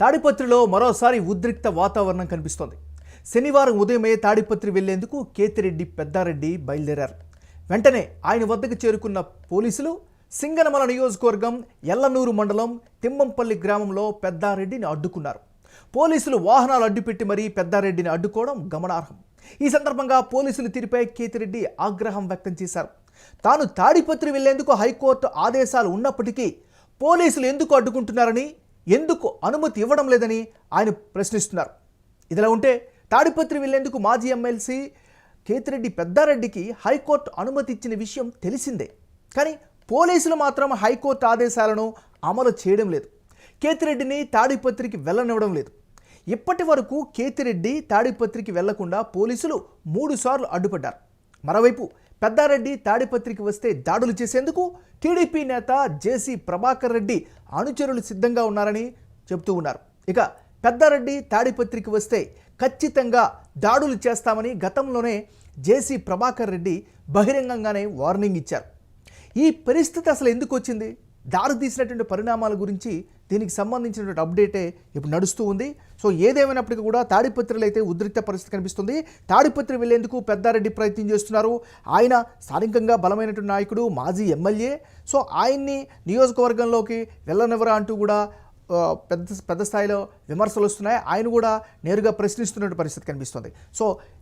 తాడిపత్రిలో మరోసారి ఉద్రిక్త వాతావరణం కనిపిస్తోంది. శనివారం ఉదయమే తాడిపత్రి వెళ్ళేందుకు కేతిరెడ్డి పెద్దారెడ్డి బయలుదేరారు. వెంటనే ఆయన వద్దకు చేరుకున్న పోలీసులు సింగనమల నియోజకవర్గం ఎల్లనూరు మండలం తిమ్మంపల్లి గ్రామంలో పెద్దారెడ్డిని అడ్డుకున్నారు. పోలీసులు వాహనాలు అడ్డుపెట్టి మరీ పెద్దారెడ్డిని అడ్డుకోవడం గమనార్హం. ఈ సందర్భంగా పోలీసులు తీరుపై కేతిరెడ్డి ఆగ్రహం వ్యక్తం చేశారు. తాను తాడిపత్రి వెళ్ళేందుకు హైకోర్టు ఆదేశాలు ఉన్నప్పటికీ పోలీసులు ఎందుకు అడ్డుకుంటున్నారని ఎందుకు అనుమతి ఇవ్వడం లేదని ఆయన ప్రశ్నిస్తున్నారు. ఇదిలా ఉంటే తాడిపత్రి వెళ్ళేందుకు మాజీ ఎమ్మెల్సీ కేతిరెడ్డి పెద్దారెడ్డికి హైకోర్టు అనుమతి ఇచ్చిన విషయం తెలిసిందే. కానీ పోలీసులు మాత్రం హైకోర్టు ఆదేశాలను అమలు చేయడం లేదు. కేతిరెడ్డిని తాడిపత్రికి వెళ్ళనివ్వడం లేదు. ఇప్పటి వరకు కేతిరెడ్డి తాడిపత్రికి వెళ్ళకుండా పోలీసులు మూడుసార్లు అడ్డుపడ్డారు. మరోవైపు పెద్దారెడ్డి తాడిపత్రికి వస్తే దాడులు చేసేందుకు టీడీపీ నేత జేసీ ప్రభాకర్ రెడ్డి అనుచరులు సిద్ధంగా ఉన్నారని చెబుతూ ఉన్నారు. ఇక పెద్దారెడ్డి తాడిపత్రికి వస్తే ఖచ్చితంగా దాడులు చేస్తామని గతంలోనే జేసీ ప్రభాకర్ రెడ్డి బహిరంగంగానే వార్నింగ్ ఇచ్చారు. ఈ పరిస్థితి అసలు ఎందుకు వచ్చింది? దారి తీసినటువంటి పరిణామాల గురించి దీనికి సంబంధించినటువంటి అప్డేటే ఇప్పుడు నడుస్తూ ఉంది. సో ఏదేమైనప్పటికీ కూడా తాడిపత్రిలో అయితే ఉద్రిక్త పరిస్థితి కనిపిస్తుంది. తాడిపత్రి వెళ్ళేందుకు పెద్దారెడ్డి ప్రయత్నం చేస్తున్నారు. ఆయన స్థానికంగా బలమైనటువంటి నాయకుడు మాజీ ఎమ్మెల్యే. సో ఆయన్ని నియోజకవర్గంలోకి వెళ్ళనివ్వరా అంటూ కూడా పెద్ద పెద్ద స్థాయిలో విమర్శలు వస్తున్నాయి. ఆయన కూడా నేరుగా ప్రశ్నిస్తున్నటువంటి పరిస్థితి కనిపిస్తుంది. సో